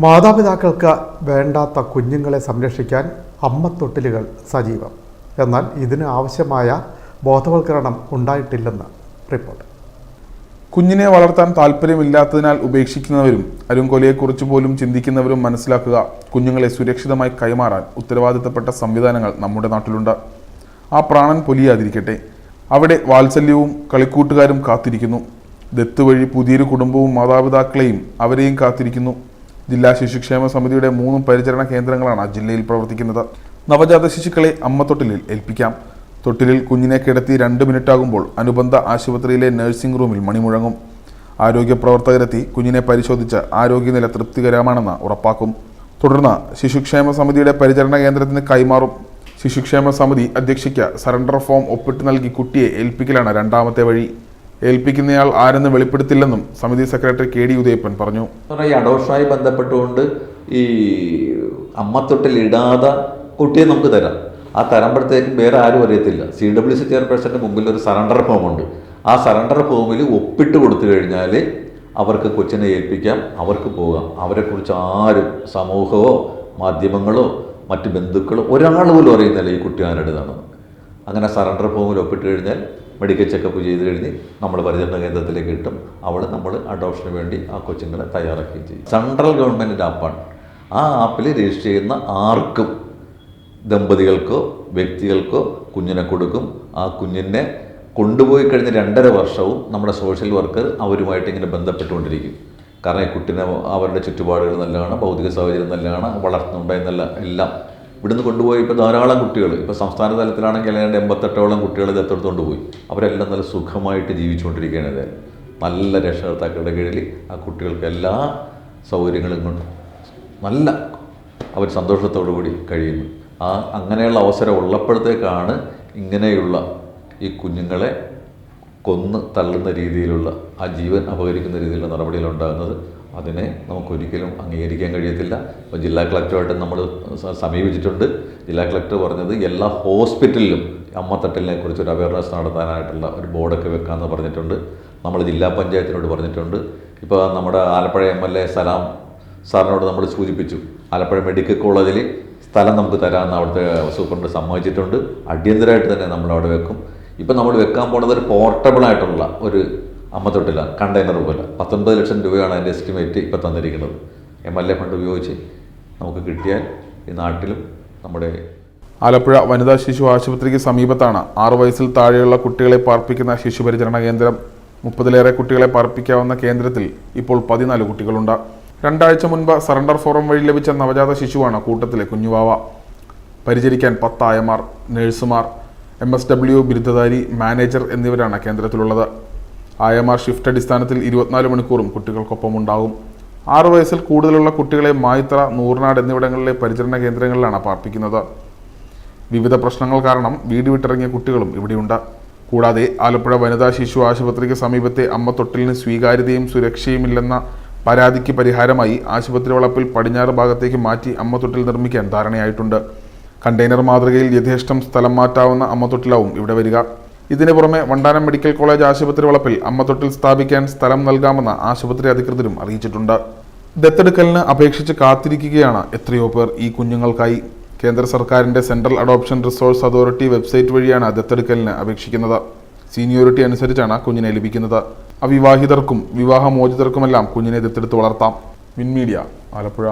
മാതാപിതാക്കൾക്ക് വേണ്ടാത്ത കുഞ്ഞുങ്ങളെ സംരക്ഷിക്കാൻ അമ്മത്തൊട്ടിലുകൾ സജീവം. എന്നാൽ ഇതിന് ആവശ്യമായ ബോധവൽക്കരണം ഉണ്ടായിട്ടില്ലെന്ന് റിപ്പോർട്ട്. കുഞ്ഞിനെ വളർത്താൻ താല്പര്യമില്ലാത്തതിനാൽ ഉപേക്ഷിക്കുന്നവരും അരുംകൊലയെക്കുറിച്ച് പോലും ചിന്തിക്കുന്നവരും മനസ്സിലാക്കുക കുഞ്ഞുങ്ങളെ സുരക്ഷിതമായി കൈമാറാൻ ഉത്തരവാദിത്തപ്പെട്ട സംവിധാനങ്ങൾ നമ്മുടെ നാട്ടിലുണ്ട്. ആ പ്രാണൻ പൊലിയാതിരിക്കട്ടെ. അവിടെ വാത്സല്യവും കളിക്കൂട്ടുകാരും കാത്തിരിക്കുന്നു. ദത്ത് വഴി പുതിയൊരു കുടുംബവും മാതാപിതാക്കളെയും അവരെയും കാത്തിരിക്കുന്നു. ജില്ലാ ശിശുക്ഷേമ സമിതിയുടെ മൂന്നും പരിചരണ കേന്ദ്രങ്ങളാണ് ജില്ലയിൽ പ്രവർത്തിക്കുന്നത്. നവജാത ശിശുക്കളെ അമ്മത്തൊട്ടിലിൽ ഏൽപ്പിക്കാം. തൊട്ടിലിൽ കുഞ്ഞിനെ കിടത്തി രണ്ട് മിനിറ്റാകുമ്പോൾ അനുബന്ധ ആശുപത്രിയിലെ നഴ്സിംഗ് റൂമിൽ മണിമുഴങ്ങും. ആരോഗ്യ പ്രവർത്തകരെത്തി കുഞ്ഞിനെ പരിശോധിച്ച് ആരോഗ്യനില തൃപ്തികരമാണെന്ന് ഉറപ്പാക്കും. തുടർന്ന് ശിശുക്ഷേമ സമിതിയുടെ പരിചരണ കേന്ദ്രത്തിന് കൈമാറും. ശിശുക്ഷേമ സമിതി അധ്യക്ഷയ്ക്ക് സറണ്ടർ ഫോം ഒപ്പിട്ട് നൽകി കുട്ടിയെ ഏൽപ്പിക്കലാണ് രണ്ടാമത്തെ വഴി. ഏൽപ്പിക്കുന്നയാൾ ആരെന്ന് വെളിപ്പെടുത്തില്ലെന്നും സമിതി സെക്രട്ടറി കെ ഡി ഉദയപ്പൻ പറഞ്ഞു. ഈ അഡോഷമായി ബന്ധപ്പെട്ടുകൊണ്ട് ഈ അമ്മത്തൊട്ടിൽ ഇടാതെ കുട്ടിയെ നമുക്ക് തരാം. ആ തരുമ്പോഴത്തേക്കും വേറെ ആരും അറിയത്തില്ല. സി ഡബ്ല്യു സി ചെയർപേഴ്സന്റെ മുമ്പിൽ ഒരു സറണ്ടർ ഫോം ഉണ്ട് ആ സറണ്ടർ ഫോമിൽ ഒപ്പിട്ട് കൊടുത്തു കഴിഞ്ഞാൽ അവർക്ക് കൊച്ചിനെ ഏൽപ്പിക്കാം അവർക്ക് പോകാം. അവരെക്കുറിച്ച് ആരും സമൂഹമോ മാധ്യമങ്ങളോ മറ്റ് ബന്ധുക്കളോ ഒരാൾ പോലും അറിയുന്നില്ല ഈ കുട്ടി ആരുടേതാണെന്ന് അങ്ങനെ സറണ്ടർ ഫോമിൽ ഒപ്പിട്ട് കഴിഞ്ഞാൽ മെഡിക്കൽ ചെക്കപ്പ് ചെയ്ത് കഴിഞ്ഞ് നമ്മൾ പരിചരണ കേന്ദ്രത്തിലേക്ക് കിട്ടും. അവിടെ നമ്മൾ അഡോപ്ഷന് വേണ്ടി ആ കൊച്ചുങ്ങളെ തയ്യാറാക്കുകയും ചെയ്യും. സെൻട്രൽ ഗവൺമെന്റിന്റെ ആപ്പാണ് ആ ആപ്പിൽ രജിസ്റ്റർ ചെയ്യുന്ന ആർക്കും ദമ്പതികൾക്കോ വ്യക്തികൾക്കോ കുഞ്ഞിനെ കൊടുക്കും. ആ കുഞ്ഞിനെ കൊണ്ടുപോയി കഴിഞ്ഞ രണ്ടര വർഷവും നമ്മുടെ സോഷ്യൽ വർക്കർ അവരുമായിട്ട് ഇങ്ങനെ ബന്ധപ്പെട്ടുകൊണ്ടിരിക്കും. കാരണം ഈ കുട്ടിനെ അവരുടെ ചുറ്റുപാടുകൾ നല്ലതാണ് ഭൗതിക സാഹചര്യം നല്ലതാണ് വളർത്തുന്നുണ്ടെന്നല്ല എല്ലാം ഇവിടുന്ന് കൊണ്ടുപോയി ഇപ്പോൾ ധാരാളം കുട്ടികൾ ഇപ്പോൾ സംസ്ഥാന തലത്തിലാണെങ്കിൽ ഏതാണ്ട് എൺപത്തെട്ടോളം കുട്ടികൾ ദത്തെടുത്തുകൊണ്ട് പോയി അവരെല്ലാം നല്ല സുഖമായിട്ട് ജീവിച്ചുകൊണ്ടിരിക്കുകയാണ് നല്ല രക്ഷകർത്താക്കളുടെ കീഴിൽ ആ കുട്ടികൾക്ക് എല്ലാ സൗകര്യങ്ങളും കൊണ്ട് നല്ല അവർ സന്തോഷത്തോടു കൂടി കഴിയുന്നു. ആ അങ്ങനെയുള്ള അവസരം ഉള്ളപ്പോഴത്തേക്കാണ് ഇങ്ങനെയുള്ള ഈ കുഞ്ഞുങ്ങളെ കൊന്ന് തള്ളുന്ന രീതിയിലുള്ള ആ ജീവൻ അപഹരിക്കുന്ന രീതിയിലുള്ള നടപടികളുണ്ടാകുന്നത് അതിനെ നമുക്കൊരിക്കലും അംഗീകരിക്കാൻ കഴിയത്തില്ല. അപ്പോൾ ജില്ലാ കളക്ടറുമായിട്ട് നമ്മൾ സമീപിച്ചിട്ടുണ്ട്. ജില്ലാ കളക്ടർ പറഞ്ഞത് എല്ലാ ഹോസ്പിറ്റലിലും അമ്മത്തട്ടലിനെ കുറിച്ച് ഒരു അവയർനെസ് നടത്താനായിട്ടുള്ള ഒരു ബോർഡൊക്കെ വെക്കാമെന്ന് പറഞ്ഞിട്ടുണ്ട്. നമ്മൾ ജില്ലാ പഞ്ചായത്തിനോട് പറഞ്ഞിട്ടുണ്ട്. ഇപ്പോൾ നമ്മുടെ Alappuzha M L A Salam സാറിനോട് നമ്മൾ സൂചിപ്പിച്ചു. ആലപ്പുഴ മെഡിക്കൽ കോളേജിൽ സ്ഥലം നമുക്ക് തരാമെന്ന് അവിടുത്തെ സൂപ്രണ്ട് സമ്മതിച്ചിട്ടുണ്ട്. അടിയന്തരമായിട്ട് തന്നെ നമ്മൾ അവിടെ വെക്കും. ഇപ്പം നമ്മൾ വെക്കാൻ പോണത് ഒരു പോർട്ടബിൾ ആയിട്ടുള്ള ഒരു അമ്മത്തൊട്ടിലാണ് കണ്ടെയ്നർ പോലെ പത്തൊൻപത് ലക്ഷം രൂപയാണ് അതിന്റെ എസ്റ്റിമേറ്റ് ഇപ്പം തന്നിരിക്കുന്നത്. എം എൽ എ ഫണ്ട് ഉപയോഗിച്ച് നമുക്ക് കിട്ടിയാൽ ഈ നാട്ടിലും നമ്മുടെ ആലപ്പുഴ വനിതാ ശിശു ആശുപത്രിക്ക് സമീപത്താണ്. ആറു വയസ്സിൽ താഴെയുള്ള കുട്ടികളെ പാർപ്പിക്കുന്ന ശിശുപരിചരണ കേന്ദ്രം. മുപ്പതിലേറെ കുട്ടികളെ പാർപ്പിക്കാവുന്ന കേന്ദ്രത്തിൽ ഇപ്പോൾ പതിനാല് കുട്ടികളുണ്ട്. രണ്ടാഴ്ച മുൻപ് സറണ്ടർ ഫോറം വഴി ലഭിച്ച നവജാത ശിശുവാണ് കൂട്ടത്തിലെ കുഞ്ഞുവാവ. പരിചരിക്കാൻ പത്തായമാർ നഴ്സുമാർ എം എസ് ഡബ്ല്യു ബിരുദധാരി മാനേജർ എന്നിവരാണ് കേന്ദ്രത്തിലുള്ളത്. ആയമാർ ഷിഫ്റ്റ് അടിസ്ഥാനത്തിൽ ഇരുപത്തിനാല് മണിക്കൂറും കുട്ടികൾക്കൊപ്പം ഉണ്ടാകും ആറു വയസ്സിൽ കൂടുതലുള്ള കുട്ടികളെ മായിത്ര നൂറിനാട് എന്നിവിടങ്ങളിലെ പരിചരണ കേന്ദ്രങ്ങളിലാണ് പാർപ്പിക്കുന്നത്. വിവിധ പ്രശ്നങ്ങൾ കാരണം വീട് വിട്ടിറങ്ങിയ കുട്ടികളും ഇവിടെയുണ്ട്. കൂടാതെ ആലപ്പുഴ വനിതാ ശിശു ആശുപത്രിക്ക് സമീപത്തെ അമ്മ തൊട്ടിലിന് സ്വീകാര്യതയും സുരക്ഷയുമില്ലെന്ന പരാതിക്ക് പരിഹാരമായി ആശുപത്രി വളപ്പിൽ പടിഞ്ഞാറ് ഭാഗത്തേക്ക് മാറ്റി അമ്മ തൊട്ടിൽ നിർമ്മിക്കാൻ ധാരണയായിട്ടുണ്ട്. കണ്ടെയ്നർ മാതൃകയിൽ യഥേഷ്ടം സ്ഥലം മാറ്റാവുന്ന അമ്മ തൊട്ടിലാവും ഇവിടെ വരിക. ഇതിനു പുറമെ വണ്ടാനം മെഡിക്കൽ കോളേജ് ആശുപത്രി വളപ്പിൽ അമ്മത്തൊട്ടിൽ സ്ഥാപിക്കാൻ സ്ഥലം നൽകാമെന്ന് ആശുപത്രി അധികൃതരും അറിയിച്ചിട്ടുണ്ട്. ദത്തെടുക്കലിന് അപേക്ഷിച്ച് കാത്തിരിക്കുകയാണ് എത്രയോ പേർ ഈ കുഞ്ഞുങ്ങൾക്കായി. കേന്ദ്ര സർക്കാരിന്റെ central adoption resource authority website വഴിയാണ് ദത്തെടുക്കലിന് അപേക്ഷിക്കുന്നത്. സീനിയോറിറ്റി അനുസരിച്ചാണ് കുഞ്ഞിനെ ലഭിക്കുന്നത്. അവിവാഹിതർക്കും വിവാഹമോചിതർക്കുമെല്ലാം കുഞ്ഞിനെ ദത്തെടുത്ത് വളർത്താം. മിൻ മീഡിയ ആലപ്പുഴ.